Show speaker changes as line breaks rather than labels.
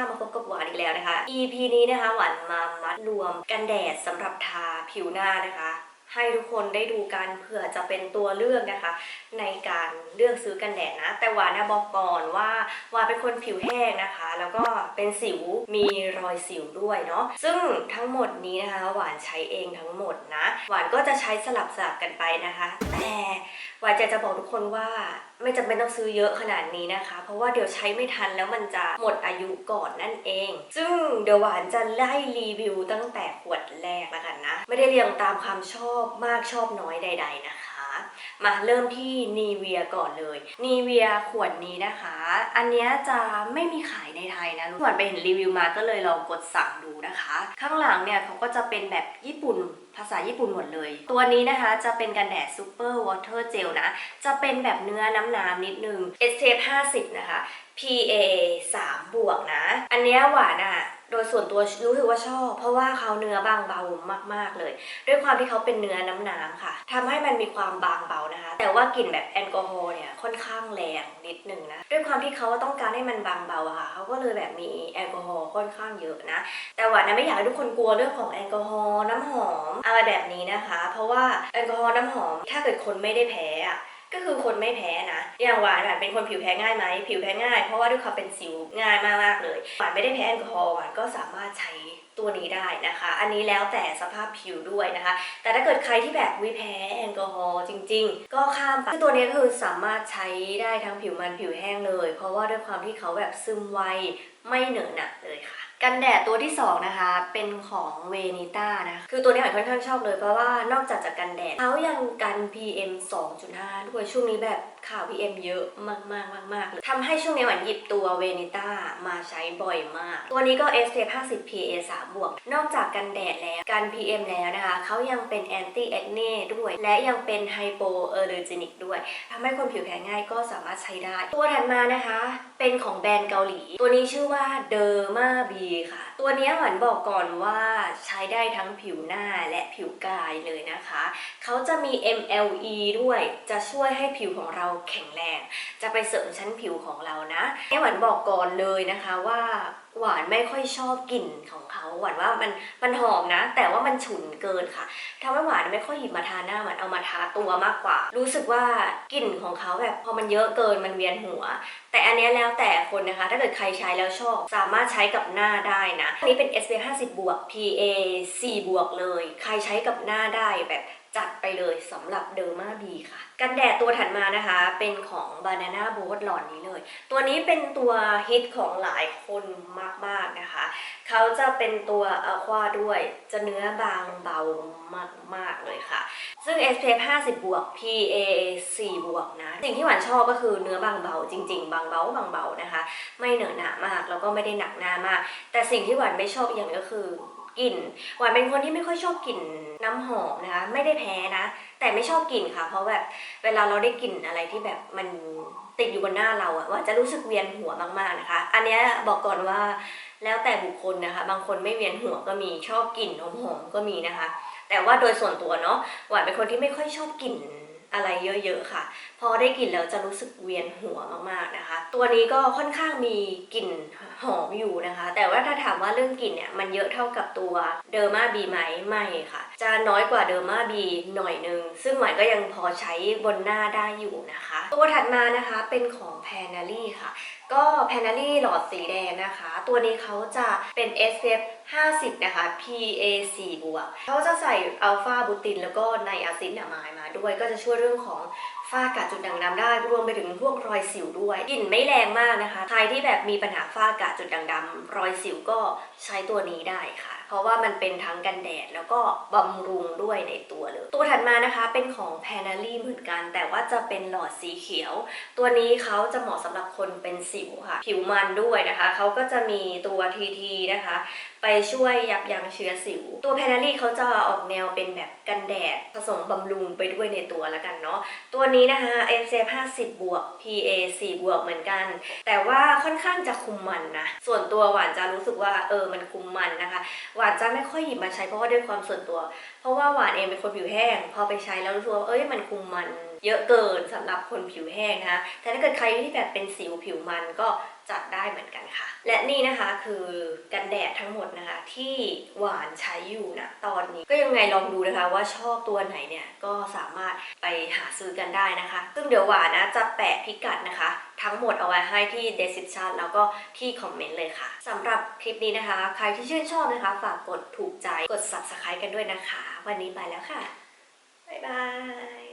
ค่ะมาพบกับหวานอีกแล้วนะคะ EP นี้นะคะหวานมามัดรวมกันแดดสำหรับทาผิวหน้านะคะ ให้ทุกคนได้ดูกันเผื่อจะเป็นตัวเลือกนะคะ ในการเลือกซื้อกันแดดนะ แต่หวานนะบอกก่อนว่าหวานเป็นคนผิวแห้งนะคะ แล้วก็เป็นสิวมีรอยสิวด้วยเนาะซึ่งทั้งหมดนี้นะคะหวานใช้เองทั้งหมดนะ หวานก็จะใช้สลับสลับกันไปนะคะ แต่หวานจะจะบอกทุกคนว่าไม่จำเป็นต้องซื้อเยอะขนาดนี้นะคะ เพราะว่าเดี๋ยวใช้ไม่ทันแล้วมันจะหมดอายุก่อนนั่นเอง ซึ่งเดี๋ยวหวานจะไล่รีวิวตั้งแต่ขวดแรกแล้วกันนะ ไม่ได้เรียงตามความชอบอบมากชอบน้อยใด ๆ นะคะ มาเริ่มที่นีเวียก่อนเลยนีเวียขวดนี้นะคะ อันนี้จะไม่มีขายในไทยนะหวานไปเห็นรีวิวมาก็เลยลองกดสั่งดูนะคะ ข้างหลังเนี่ยเขาก็จะเป็นแบบญี่ปุ่นภาษาญี่ปุ่นหมดเลย ตัวนี้นะคะจะเป็นกันแดดซูเปอร์วอเตอร์เจลนะ จะเป็นแบบเนื้อน้ำน้ำนิดนึง SPF 50 นะคะ PA 3 บวกนะ อันนี้หวานอะ่ะ โดยส่วนตัวรู้สึกว่าชอบ เพราะว่าเขาเนื้อบางเบามากๆเลย ด้วยความที่เขาเป็นเนื้อน้ำน้ำค่ะทำให้มันมีความบางเบานะคะ แต่ว่ากลิ่นแบบแอลกอฮอล์เนี่ยค่อนข้างแรงนิดนึงนะด้วยความที่เขาต้องการให้มันบางเบาอะค่ะเขาก็เลยแบบมีแอลกอฮอล์ค่อนข้างเยอะนะแต่หวานะไม่อยากให้ทุกคนกลัวเรื่องของแอลกอฮอล์น้ำหอมอะไรแบบนี้นะคะ เพราะว่าแอลกอฮอล์น้ำหอม ถ้าเกิดคนไม่ได้แพ้อะ ก็คือคนไม่แพ้นะ อย่างหวานหวานเป็นคนผิวแพ้ง่ายไหมผิวแพ้ง่าย เพราะว่าด้วยความเป็นสิวง่ายมากๆเลยหวานไม่ได้แพ้แอลกอฮอล์หวานก็สามารถใช้ตัวนี้ได้นะคะ อันนี้แล้วแต่สภาพผิวด้วยนะคะ แต่ถ้าเกิดใครที่แบบวิแพ้แอลกอฮอล์จริง ๆ ก็ข้ามไปคือตัวนี้ก็คือสามารถใช้ได้ทั้งผิวมันผิวแห้งเลย เพราะว่าด้วยความที่เขาแบบซึมไวไม่เหนอะหนะเลยค่ะ กันแดดตัวที่สองนะคะ เป็นของเวนิต้านะคะคือตัวนี้หวานค่อนข้างชอบเลยเพราะว่านอกจากจะกันแดดเขายังกัน PM 2.5 ด้วยช่วงนี้แบบข่าว PM เยอะมากๆมากๆเลยทำให้ช่วงนี้หวานหยิบตัวเวนิต้ามาใช้บ่อยมาก ตัวนี้ก็ SPF 50 PA 3บวก นอกจากกันแดดแล้วกัน PM แล้วนะคะเขายังเป็น anti acne ด้วย และยังเป็น hypoallergenic ด้วยทำให้คนผิวแพ้ง่ายก็สามารถใช้ได้ ตัวถัดมานะคะ เป็นของแบรนด์เกาหลี ตัวนี้ชื่อว่า Derma B ค่ะ ตัวนี้หวานบอกก่อนว่าใช้ได้ทั้งผิวหน้าและผิวกายเลยนะคะ เขาจะมี MLE ด้วยจะช่วยให้ผิวของเราแข็งแรง จะไปเสริมชั้นผิวของเรานะให้หวานบอกก่อนเลยนะคะว่าหวานไม่ค่อยชอบกลิ่นของเขาหวานว่ามันมันหอมนะ แต่ว่ามันฉุนเกินค่ะทำให้หวานไม่ค่อยหยิบมาทาหน้าหวานเอามาทาตัวมากกว่า รู้สึกว่ากลิ่นของเขาแบบพอมันเยอะเกินมันเวียนหัว แต่อันนี้แล้วแต่คนนะคะ ถ้าเกิดใครใช้แล้วชอบ สามารถใช้กับหน้าได้นะอันนี้เป็น SPF 50บวก PA 4บวกเลย ใครใช้กับหน้าได้แบบ จัดไปเลยสำหรับเดอร์มาบีค่ะ กันแดดตัวถัดมานะคะ เป็นของ Banana Boat หลอดนี้เลย ตัวนี้เป็นตัวฮิตของหลายคนมากๆนะคะ เขาจะเป็นตัวอะควาด้วย จะเนื้อบางเบามากๆเลยค่ะ ซึ่ง SPF 50 บวก PA 4 บวกนะ สิ่งที่หวานชอบก็คือเนื้อบางเบาจริง ๆ บางเบาบางเบานะคะ ไม่เหนอะหนามากแล้วก็ไม่ได้หนักหน้ามาก แต่สิ่งที่หวานไม่ชอบอีกอย่างก็คือ กลิ่นหวานเป็นคนที่ไม่ค่อยชอบกลิ่นน้ำหอมนะคะไม่ได้แพ้นะ แต่ไม่ชอบกลิ่นค่ะ เพราะแบบเวลาเราได้กลิ่นอะไรที่แบบมันติดอยู่บนหน้าเราอะว่าจะรู้สึกเวียนหัวมากๆนะคะ อันนี้บอกก่อนว่าแล้วแต่บุคคลนะคะ บางคนไม่เวียนหัวก็มีชอบกลิ่นหอมๆก็มีนะคะ แต่ว่าโดยส่วนตัวเนาะหวานเป็นคนที่ไม่ค่อยชอบกลิ่นอะไรเยอะๆค่ะ พอได้กลิ่นแล้วจะรู้สึกเวียนหัวมากๆนะคะ ตัวนี้ก็ค่อนข้างมีกลิ่น หอมอยู่นะคะ แต่ว่าถ้าถามว่าเรื่องกลิ่นเนี่ยมันเยอะเท่ากับตัวเดอร์มาบีไหมไม่ค่ะ จะน้อยกว่าเดอร์มาบีหน่อยนึง ซึ่งหวานก็ยังพอใช้บนหน้าได้อยู่นะคะ ตัวถัดมานะคะเป็นของแพนนารี่ค่ะก็แพนนารี่หลอดสีแดงนะคะ ตัวนี้เขาจะเป็น SPF 50 นะคะ PA 4บวกเขาจะใส่อัลฟาบูตินแล้วก็ไนอาซินอะมายมาด้วยก็จะช่วยเรื่องของ ฝ้ากระจุดด่างดำได้รวมไปถึงพวกรอยสิวด้วยกลิ่นไม่แรงมากนะคะ ใครที่แบบมีปัญหาฝ้ากระจุดด่างดำรอยสิวก็ใช้ตัวนี้ได้ค่ะ เพราะว่ามันเป็นทั้งกันแดดแล้วก็บำรุงด้วยในตัวเลย ตัวถัดมานะคะเป็นของแพนนารี่เหมือนกัน แต่ว่าจะเป็นหลอดสีเขียว ตัวนี้เขาจะเหมาะสำหรับคนเป็นสิวค่ะ ผิวมันด้วยนะคะ เขาก็จะมีตัวทีทีนะคะ ไปช่วยยับยั้งเชื้อสิว ตัวแพนารี่เขาจะออกแนวเป็นแบบกันแดด ผสมบำรุงไปด้วยในตัวแล้วกันเนาะ ตัวนี้นะคะ SF 50บวก PA 4บวกเหมือนกัน แต่ว่าค่อนข้างจะคุมมันนะ ส่วนตัวหวานจะรู้สึกว่าเออมันคุมมันนะคะหวานจะไม่ค่อยหยิบมาใช้เพราะว่าด้วยความส่วนตัวเพราะว่าหวานเองเป็นคนผิวแห้ง พอไปใช้แล้วรู้สึกว่าเอ้ยมันคุมมันเยอะเกินสำหรับคนผิวแห้งนะคะ แต่ถ้าเกิดใครที่แบบเป็นสิวผิวมันก็จัดได้เหมือนกันค่ะ และนี่นะคะคือกันแดดทั้งหมดนะคะ ที่หวานใช้อยู่นะตอนนี้ก็ยังไงลองดูนะคะว่าชอบตัวไหนเนี่ยก็สามารถไปหาซื้อกันได้นะคะ ซึ่งเดี๋ยวหวานนะจะแปะพิกัดนะคะ ทั้งหมดเอาไว้ให้ที่ description แล้วก็ที่คอมเมนต์เลยค่ะสำหรับคลิปนี้นะคะ ใครที่ชื่นชอบนะคะ ฝากกดถูกใจกด subscribe กันด้วยนะคะ วันนี้ไปแล้วค่ะ บ๊ายบาย